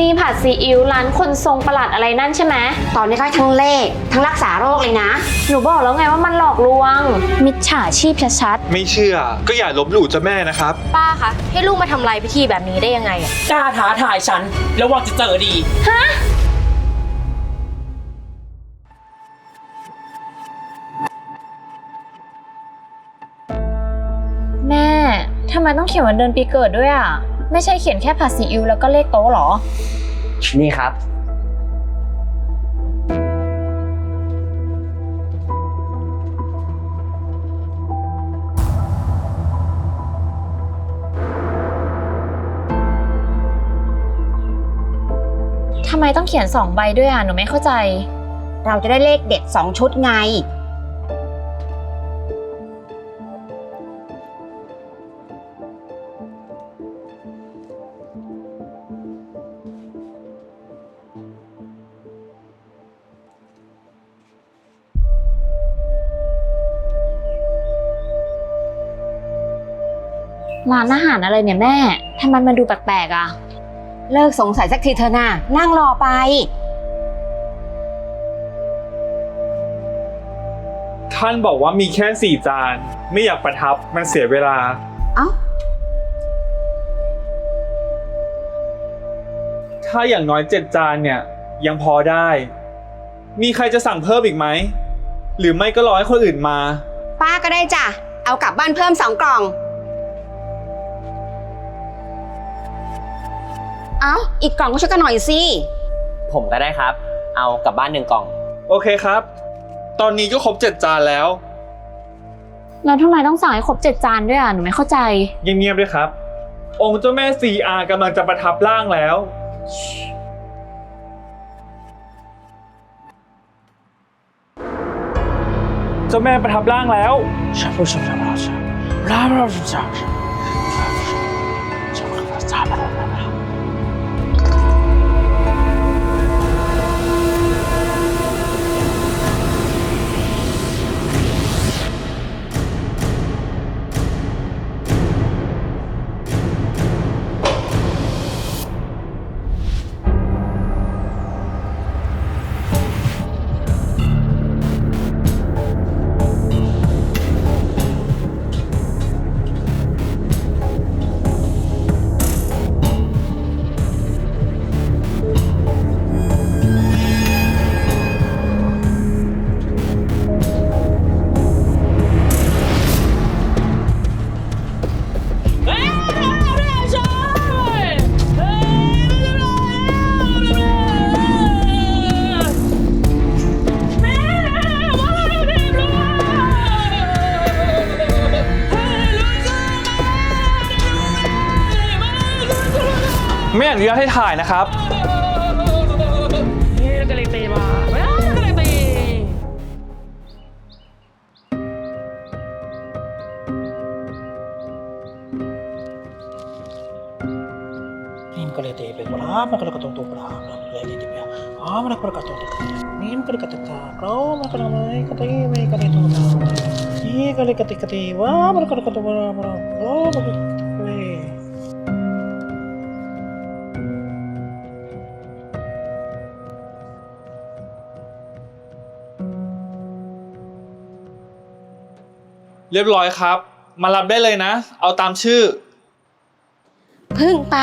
นี่ผัดซีอิ๊วร้านคนทรงประหลัดอะไรนั่นใช่ไหมตอนนี้ก็ทั้งเลขทั้งรักษาโรคเลยนะ หนูบอกแล้วไงว่ามันหลอกลวง มิจฉาชีพชัดไม่เชื่อ ก็อย่าลบหลู่เจ้าแม่นะครับ ป้าคะให้ลูกมาทำลายพิธีแบบนี้ได้ยังไงอะกล้าท้าทายฉันแล้ววังจะเจอดี ๆ แม่ทำไมต้องเขียนวันเดือนปีเกิดด้วยอะ ไม่ใช่เขียนแค่ผัดซีอิ๊วแล้วก็เลขโต๊ะเหรอ นี่ครับ ทำไมต้องเขียนสองใบด้วยอะ หนูไม่เข้าใจ เราจะได้เลขเด็ดสองชุดไง ร้านอาหารอะไรเนี่ยแม่ทำไมมันดูแปลกๆอะ เลิกสงสัยสักทีเถอะนะนั่งรอไป ท่านบอกว่ามีแค่สี่จาน ไม่อยากประทับมันเสียเวลา เอ้า ถ้าอย่างน้อยเจ็ดจานเนี่ย ยังพอได้ มีใครจะสั่งเพิ่มอีกไหม หรือไม่ก็รอให้คนอื่นมา ป้าก็ได้จ้ะ เอากลับบ้านเพิ่มสองกล่อง เอ้า อีกกล่องก็ช่วยกันหน่อยสิ ผมก็ได้ครับ เอากลับบ้านหนึ่งกล่อง โอเคครับ ตอนนี้ก็ครบเจ็ดจานแล้ว แล้วทำไมต้องสั่งให้ครบเจ็ดจานด้วยอะ หนูไม่เข้าใจ เงียบๆด้วยครับ องค์เจ้าแม่ 4R กำลังจะประทับร่างแล้ว เจ้าแม่ประทับร่างแล้ว ไม่อนุญากให้ถ่ายนะครับ นี่ก็เลยตีมาว้าวก็เลยตีนี่มันก็เลยตีไปว่ามันก็เลยกระตุกตัวปลาเลยตีไปอ๋อมันก็เลยกระตุกตัวนี่มันก็เลยกระตุกนตาเขาอมันก็เลยกระตุ้ไม่กระตุ้นตัวนี่ก็เลยกระตุ้กระตุ้นว่ามันก็เลยกระตุกตัวปลามันก็ เรียบร้อยครับ มารับได้เลยนะ เอาตามชื่อพึ่งไป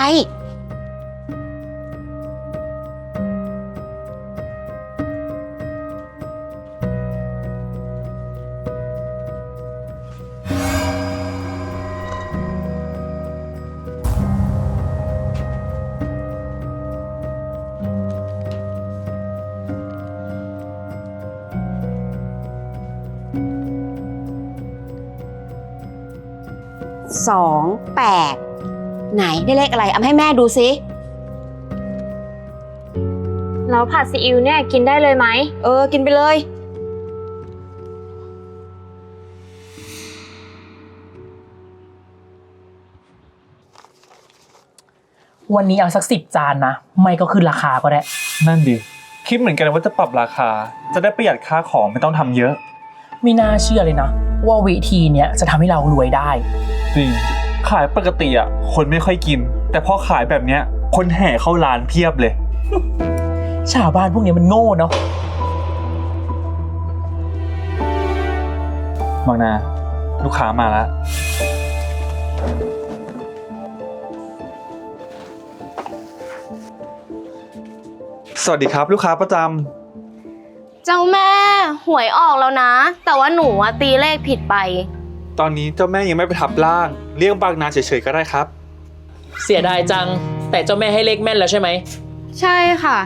สองแปดไหนได้เลขอะไรเอาให้แม่ดูสิแล้วผัดซีอิ๊วเนี่ยกินได้เลยไหม เออ กินไปเลย วันนี้เอาสักสิบจานนะ ไม่ก็ขึ้นราคาก็ได้ นั่นดิ คิดเหมือนกันว่าจะปรับราคา จะได้ประหยัดค่าของไม่ต้องทำเยอะ ไม่น่าเชื่อเลยนะ ว่าวิธีเนี้ยจะทำให้เรารวยได้ จริง ขายปกติอะ คนไม่ค่อยกิน แต่พอขายแบบเนี้ย คนแห่เข้าร้านเพียบเลย ชาวบ้านพวกนี้มันโง่เนาะบางนา ลูกค้ามาแล้ว สวัสดีครับ ลูกค้าประจ เจ้าแม่หวยออกแล้วนะ แต่ว่าหนูอะตีเลขผิดไปำตอนนี้เจ้าแม่ยังไม่ไปทับล่างเรียกบางนาเฉยๆก็ได้ครับ เสียดายจัง แต่เจ้าแม่ให้เลขแม่นแล้วใช่ไหม ใช่ค่ะ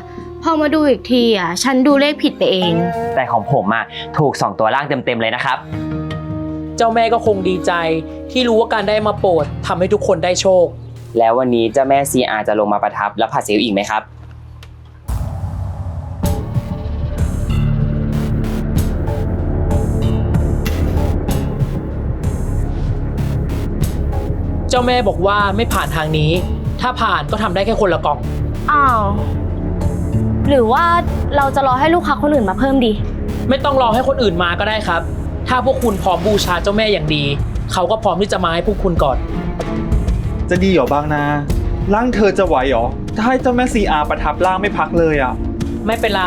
พอมาดูอีกทีอะ ฉันดูเลขผิดไปเอง แต่ของผมอะถูก 2 ตัวล่างเต็มๆเลยนะครับ เจ้าแม่ก็คงดีใจ ที่รู้ว่าการได้มาโปรดทำให้ทุกคนได้โชค แล้ววันนี้เจ้าแม่ CR จะลงมาประทับแล้วผัดซีอิ๊วอีกไหมครับ จ้าแม่บอกว่าไม่ผ่านทางนี้ ถ้าผ่านก็ทำได้แค่คนละกล่อง อ้าว หรือว่าเราจะรอให้ลูกค้าคนอื่นมาเพิ่มดี ไม่ต้องรอให้คนอื่นมาก็ได้ครับ ถ้าพวกคุณพร้อมบูชาเจ้าแม่อย่างดี เขาก็พร้อมที่จะมาให้พวกคุณก่อน จะดีเหรอบางนาร่างเธอจะไหวเหรอถ้าให้เจ้าแม่ซีอาประทับล่างไม่พักเลยอะ ไม่เป็นไร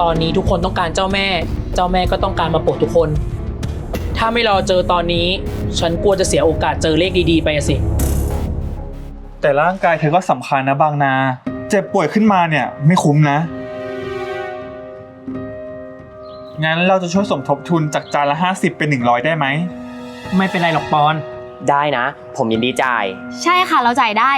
ตอนนี้ทุกคนต้องการเจ้าแม่ เจ้าแม่ก็ต้องการมาโปรดทุกคน ถ้าไม่รอเจอตอนนี้ ฉันกลัวจะเสียโอกาสเจอเลขดีๆ ไปอะสิ แต่ร่างกายเธอก็สำคัญนะบางนา เจ็บป่วยขึ้นมาเนี่ยไม่คุ้มนะ งั้นเราจะช่วยสมทบทุนจากจานละ 50 เป็น 100 ได้ไหม ไม่เป็นไรหรอกปอน ได้นะ ผมยินดีจ่าย ใช่ค่ะ เราจ่ายได้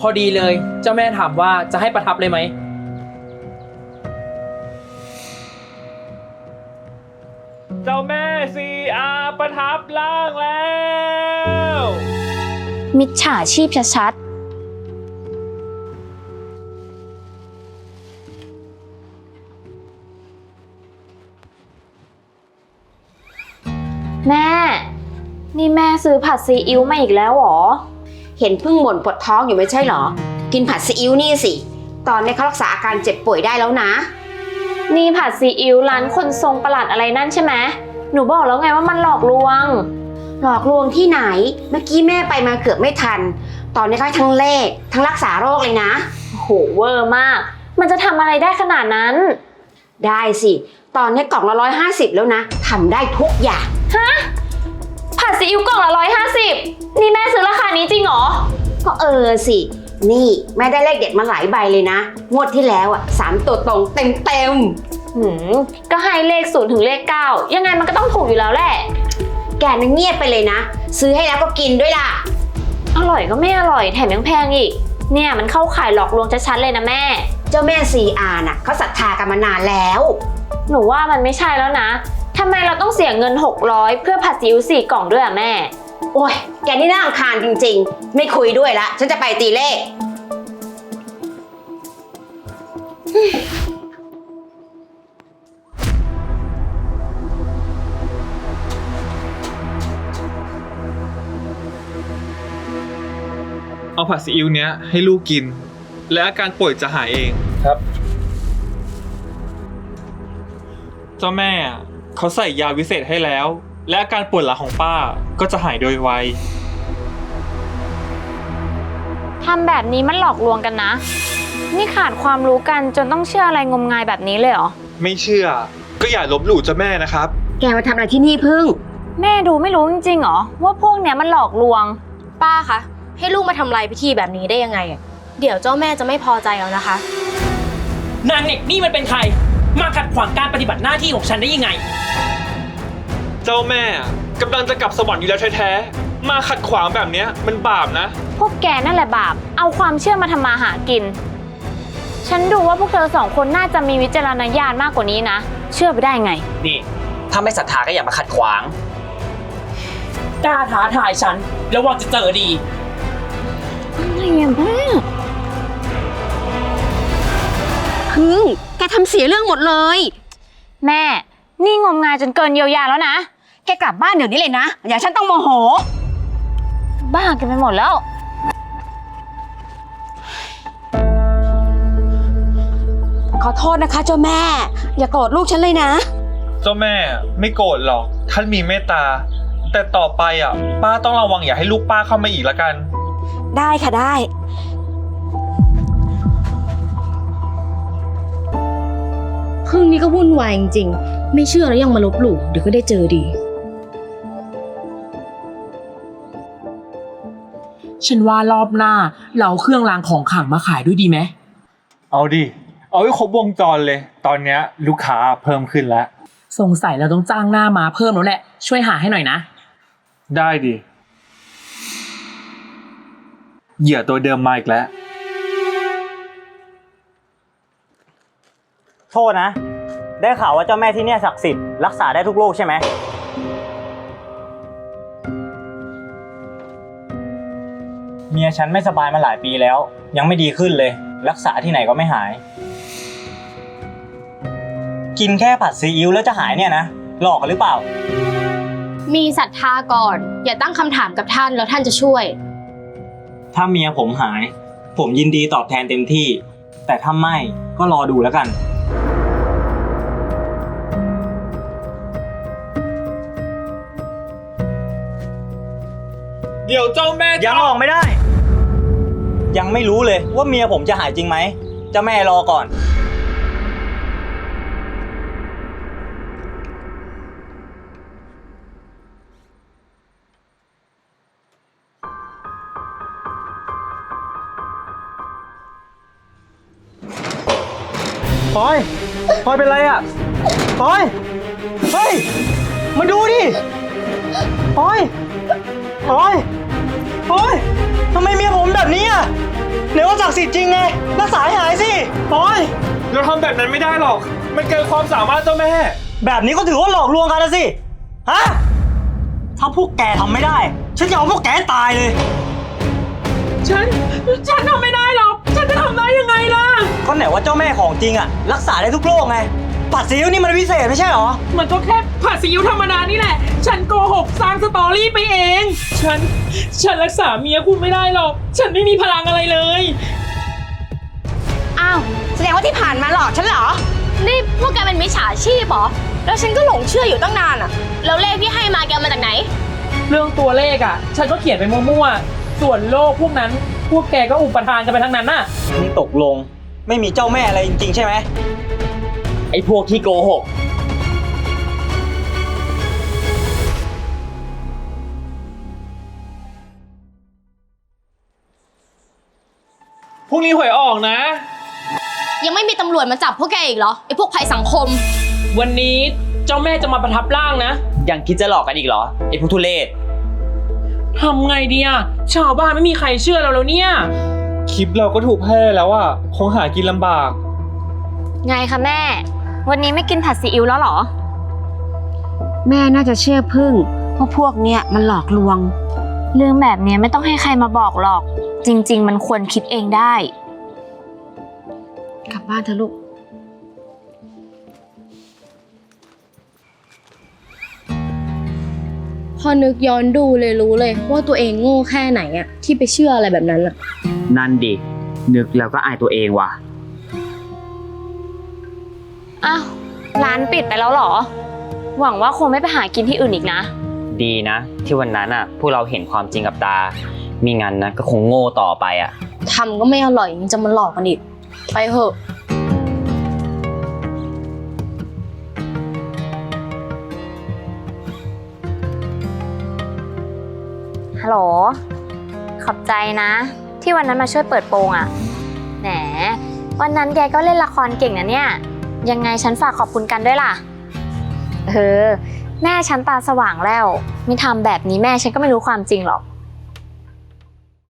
พอดีเลย เจ้าแม่ถามว่าจะให้ประทับเลยไหม จ้าแม่ซีอาประทับล่างแล้ว มิจฉาชีพชัดๆแม่ นี่แม่ซื้อผัดซีอิ๊วมาอีกแล้วเหรอ เห็นเพิ่งบ่นปวดท้องอยู่ไม่ใช่เหรอ กินผัดซีอิ๊วนี่สิ ตอนนี้เขารักษาอาการเจ็บป่วยได้แล้วนะ นี่ผัดซีอิ๊วร้านคนทรงประหลัดอะไรนั่นใช่ไหมหนูบอกแล้วไงว่ามันหลอกลวง หลอกลวงที่ไหน เมื่อกี้แม่ไปมาเกือบไม่ทัน ตอนนี้ก็ให้ทั้งเลขทั้งรักษาโรคเลยนะโหเวอร์มาก มันจะทำอะไรได้ขนาดนั้น ได้สิ ตอนนี้กล่องละร้อยห้าสิบแล้วนะทำได้ทุกอย่างผัดซีอิ๊วกล่องละร้อยห้าสิบนี่แม่ซื้อราคานี้จริงเหรอ ก็เออสิ นี่แม่ได้เลขเด็ดมาหลายใบเลยนะ งวดที่แล้วอะสามตัวตรงเต็มเต็มหืมก็ให้เลขศูนย์ถึงเลขเก้ายังไงมันก็ต้องถูกอยู่แล้วแหละ ๆแกนึงเงียบไปเลยนะ ซื้อให้แล้วก็กินด้วยล่ะ อร่อยก็ไม่อร่อยแถมยังแพงอีก เนี่ยมันเข้าข่ายหลอกลวงชัดๆเลยนะแม่ เจ้าแม่ซีอาน่ะเขาศรัทธากันมานานแล้ว หนูว่ามันไม่ใช่แล้วนะทำไมเราต้องเสียเงิน 600 เพื่อผัดซีอิ๊วสี่กล่องด้วยอะแม่ โอ้ย แกนี่น่าอังคารจริงๆ ไม่คุยด้วยละ ฉันจะไปตีเลข เอาผัดซีอิ๊วเนี้ยให้ลูกกิน และอาการป่วยจะหายเอง ครับ เจ้าแม่อะเขาใส่ยาวิเศษให้แล้ว และอาการปวดหลังของป้า ก็จะหายโดยไว ทำแบบนี้มันหลอกลวงกันนะ นี่ขาดความรู้กันจนต้องเชื่ออะไรงมงายแบบนี้เลยเหรอ ไม่เชื่อ ก็อย่าลบหลู่เจ้าแม่นะครับ แกมาทำอะไรที่นี่พึ่ง แม่ดูไม่รู้จริงๆเหรอ ว่าพวกเนี้ยมันหลอกลวง ป้าคะ ให้ลูกมาทำลายพิธีแบบนี้ได้ยังไงอะเดี๋ยวเจ้าแม่จะไม่พอใจเอานะคะ นางเน็กนี่มันเป็นใคร มาขัดขวางการปฏิบัติหน้าที่ของฉันได้ยังไง เจ้าแม่อะกำลังจะกลับสวรรค์อยู่แล้วแท้ๆ มาขัดขวางแบบเนี้ยมันบาปนะ พวกแกนั่นแหละบาป เอาความเชื่อมาทำมาหากิน ฉันดูว่าพวกเธอสองคนน่าจะมีวิจารณญาณมากกว่านี้นะ เชื่อไปได้ไง นี่ ถ้าไม่ศรัทธาก็อย่ามาขัดขวาง กล้าท้าทายฉัน ระวังจะเจอดี อะไรอะแม่พึ่งแกทำเสียเรื่องหมดเลย แม่ นี่งมงายจนเกินเยียวยาแล้วนะ แกกลับบ้านเดี๋ยวนี้เลยนะ อย่าฉันต้องโมโห บ้ากันไปหมดแล้ว ขอโทษนะคะเจ้าแม่ อย่าโกรธลูกฉันเลยนะเจ้าจ้าแม่ไม่โกรธหรอก ท่านมีเมตตา แต่ต่อไปอะ ป้าต้องระวังอย่าให้ลูกป้าเข้ามาอีกละกัน ได้ค่ะได้ พึ่งนี้ก็วุ่นวายจริงๆ ไม่เชื่อแล้วยังมาลบหลู่เดี๋ยวก็ได้เจอดี ฉันว่ารอบหน้า เราเอาเครื่องรางของขลังมาขายด้วยดีไหมเอาดิ เอาให้ครบวงจรเลย ตอนเนี้ยลูกค้าเพิ่มขึ้นแล้ว สงสัยเราต้องจ้างหน้ามาเพิ่มแล้วแหละ ช่วยหาให้หน่อยนะ ได้ดิ เหยื่อตัวเดิมมาอีกแล้ว โทษนะ ได้ข่าวว่าเจ้าแม่ที่เนี่ยศักดิ์สิทธิ์รักษาได้ทุกโรคใช่ไหม มียฉันไม่สบายมาหลายปีแล้ว ยังไม่ดีขึ้นเลย รักษาที่ไหนก็ไม่หาย กินแค่ผัดซีอิ๊วแล้วจะหายเนี่ยนะ หลอกกันหรือเปล่า มีศรัทธาก่อน อย่าตั้งคำถามกับท่านแล้วท่านจะช่วย ถ้าเมียผมหาย ผมยินดีตอบแทนเต็มที่ แต่ถ้าไม่ก็รอดูแล้วกัน เดี๋ยวเจ้าแม่ยังออกไม่ได้ ยังไม่รู้เลยว่าเมียผมจะหายจริงไหมเจ้าแม่รอก่อน พลอย พลอยเป็นไรอะพลอย เฮ้ย มาดูดิ พลอย พลอย พลอย ทำไมเมียผมแบบนี้อะไหนว่าศักดิ์สิทธิ์จริงไงรักษาให้หายสิพลอยเราทำแบบนั้นไม่ได้หรอก มันเกินความสามารถเจ้าแม่ แบบนี้ก็ถือว่าหลอกลวงกันนะสิ ฮะ ถ้าพวกแกทำไม่ได้ ฉันจะเอาพวกแกให้ตายเลย ฉัน ฉันทำไม่ได้หรอก ฉันจะทำได้ยังไงล่ะ ก็ไหนว่าเจ้าแม่ของจริงอะ รักษาได้ทุกโรคไง ปัดซีอิ๊วนี่มันพิเศษไม่ใช่เหรอ มันก็แค่ผัดซีอิ๊วธรรมดานี่แหละ ฉันโกหกสร้างสตอรี่ไปเอง ฉัน ฉันรักษาเมียคุณไม่ได้หรอก ฉันไม่มีพลังอะไรเลย อ้าว แสดงว่าที่ผ่านมาหลอกฉันเหรอ นี่พวกแกเป็นมิจฉาชีพเหรอ แล้วฉันก็หลงเชื่ออยู่ตั้งนานอะแล้วเลขที่ให้มาแกเอามาจากไหน เรื่องตัวเลขอะ ฉันก็เขียนไปมั่วๆ ส่วนโลกพวกนั้น พวกแกก็อุปทานกันไปทั้งนั้นน่ะ นี่ตกลงไม่มีเจ้าแม่อะไรจริงๆใช่ไหม ไอ้พวกที่โกหก พรุ่งนี้หวยออกนะ ยังไม่มีตำรวจมาจับพวกแกอีกเหรอไอ้พวกภัยสังคม วันนี้เจ้าแม่จะมาประทับร่างนะ ยังคิดจะหลอกกันอีกเหรอ ไอ้พวกทุเรศ ทำไงดีอะชาวบ้านไม่มีใครเชื่อเราแล้วเนี่ย คลิปเราก็ถูกแพร่แล้วอะ คงหากินลำบาก ไงคะแม่ วันนี้ไม่กินผัดซีอิ๊วแล้วเหรอ แม่น่าจะเชื่อพึ่งเพราะพวกเนี้ยมันหลอกลวง เรื่องแบบเนี้ยไม่ต้องให้ใครมาบอกหรอก จริง ๆ มันควรคิดเองได้ กลับบ้านเถอะลูก พอนึกย้อนดูเลยรู้เลย ว่าตัวเองโง่แค่ไหนอะที่ไปเชื่ออะไรแบบนั้นอะนั่นดิ นึกแล้วก็อายตัวเองว่ะ อ้าวร้านปิดไปแล้วเหรอ หวังว่าคงไม่ไปหากินที่อื่นอีกนะ ดีนะ ที่วันนั้นอะพวกเราเห็นความจริงกับตา มีงั้นนะก็คงโง่ต่อไปอะ ทำก็ไม่อร่อยยังจะมาหลอกกันอีก ไปเถอะ ฮัลโหล ขอบใจนะ ที่วันนั้นมาช่วยเปิดโปงอะ่ะ แหม วันนั้นแกก็เล่นละครเก่งนะเนี่ย ยังไงฉันฝากขอบคุณกันด้วยล่ะ เออ แม่ฉันตาสว่างแล้ว ไม่ทำแบบนี้แม่ฉันก็ไม่รู้ความจริงหรอก